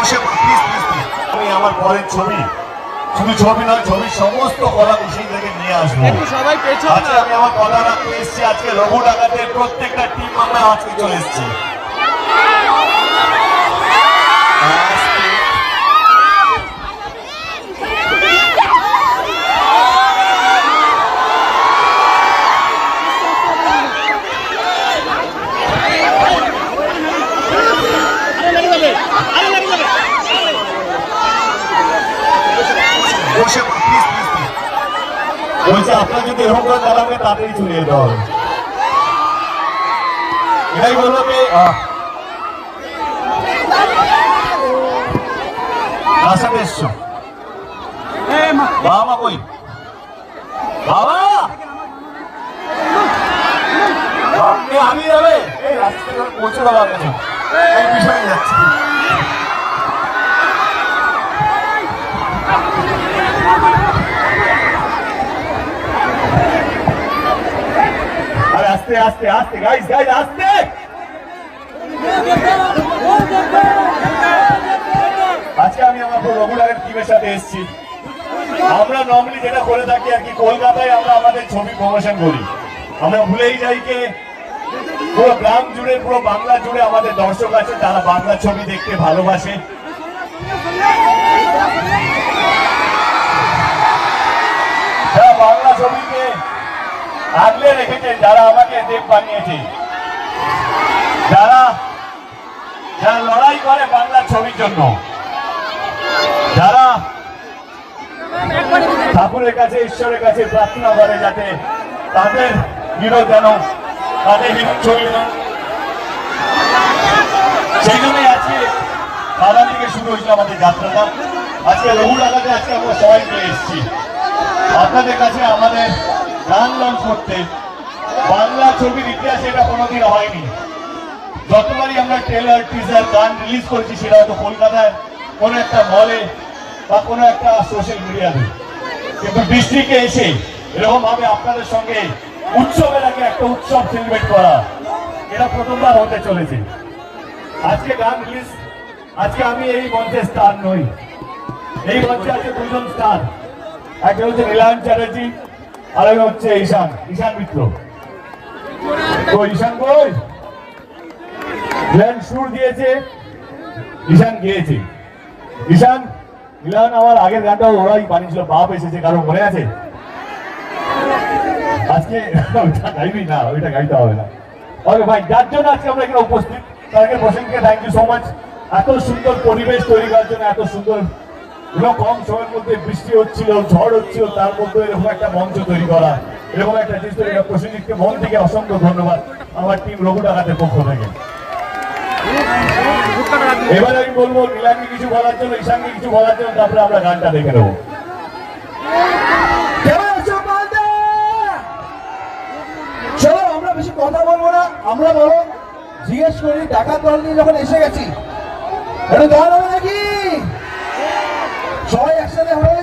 বসে আমি আমার পরের ছবি শুধু ছবি নয় ছবির সমস্ত কলা কুশি থেকে নিয়ে আসব। সবাই পেছনে আমি আমার কলা রাখতে এসেছি আজকে রঘু ডাকাতের প্রত্যেকটা টিম আমরা আজকে চলে এসেছি। বসে প্লিজ আপনার যদি এরকম করে দাঁড়াবে তাড়াতাড়ি চলে যেতে হবে। এটাই বলল যে বাবা কই? বাবা! আমি যাবে। এই রাস্তায় পৌঁছে পিছনে যাচ্ছি আরে আস্তে আস্তে গাইস গাইস আস্তে। আজকে আমি আমার রঘুনাথের টিমের সাথে এসেছি। আমরা নর্মালি যেটা করে থাকি আর কি, কলকাতায় আমরা আমাদের ছবি প্রমোশন করি। আমরা ভুলেই যাই কে। পুরো গ্রাম জুড়ে, পুরো বাংলা জুড়ে আমাদের দর্শক আছে, তারা বাংলা ছবি দেখতে ভালোবাসে যারা বাংলা ছবিকে আগলে রেখেছেন, যারা আমাকে দেব বানিয়েছে। যারা যারা লড়াই করে বাংলা ছবির জন্য। যারা ঠাকুরের কাছে, ঈশ্বরের কাছে প্রার্থনা করে যাতে তাদের হিরো যেন, তাদের হিরো ছবি সেই জন্যই আজকে বাধা থেকে শুরু হয়েছিল আমাদের যাত্রাটা। আজকে রঘু লাগাতে আজকে আমরা সবাই মিলে এসেছি। আপনাদের কাছে আমাদের গান লঞ্চ করতে। বাংলা ছবির ইতিহাসে এটা কোনোদিন হয়নি। যতবারই আমরা ট্রেলার, টিজার, গান রিলিজ করেছি, সেটা হয়তো কলকাতায় কোনো একটা মলে বা কোনো একটা সোশ্যাল মিডিয়াতে কিন্তু ডিস্ট্রিক্টে এসে এরকম ভাবে আপনাদের সঙ্গে উৎসবের আগে একটা উৎসব সেলিব্রেট করা, এটা প্রথমবার হতে চলেছে। আজকে গান রিলিজ আজকে আমি এই মঞ্চে স্টার নই। এই মঞ্চে আছে দুজন স্টার একটা হচ্ছে নীলায়ন চ্যাটার্জি আর হচ্ছে ঈশান ঈশান মিত্র। তো ঈশান গ্ল্যান সুর দিয়েছে, ঈশান গিয়েছে। ঈশান, মিলন, আমার আগের গানটা ওরাই বানিয়েছিল, বাপ এসেছে, কারও মনে আছে? আজকে ওইটা গাইবি না, ওইটা গাইতে হবে না। ওকে ভাই, যার জন্য আজকে আমরা এখানে উপস্থিত তাকে বসেনকে থ্যাংক ইউ সো মাচ এত সুন্দর পরিবেশ তৈরি করার জন্য, এত সুন্দর এরকম কম সময়ের মধ্যে বৃষ্টি হচ্ছিল, ঝড় হচ্ছিল, তার মধ্যে এরকম একটা মঞ্চ তৈরি করা, এরকম একটা জিনিস তৈরি করা। প্রসেনজিৎকে মন থেকে অসংখ্য ধন্যবাদ। আমার টিম রঘু ডাকাতের পক্ষ থেকে। এবার আমি বলব, নীলাকে কিছু বলার জন্য ঈশানকে কিছু বলার জন্য, তারপরে আমরা গানটা দেখে নেব। চলো, আমরা বেশি কথা বলব না, আমরা বলো জিজ্ঞেস করি টাকা দল নিয়ে যখন এসে গেছি। গান নাকি সবাই একসাথে হবে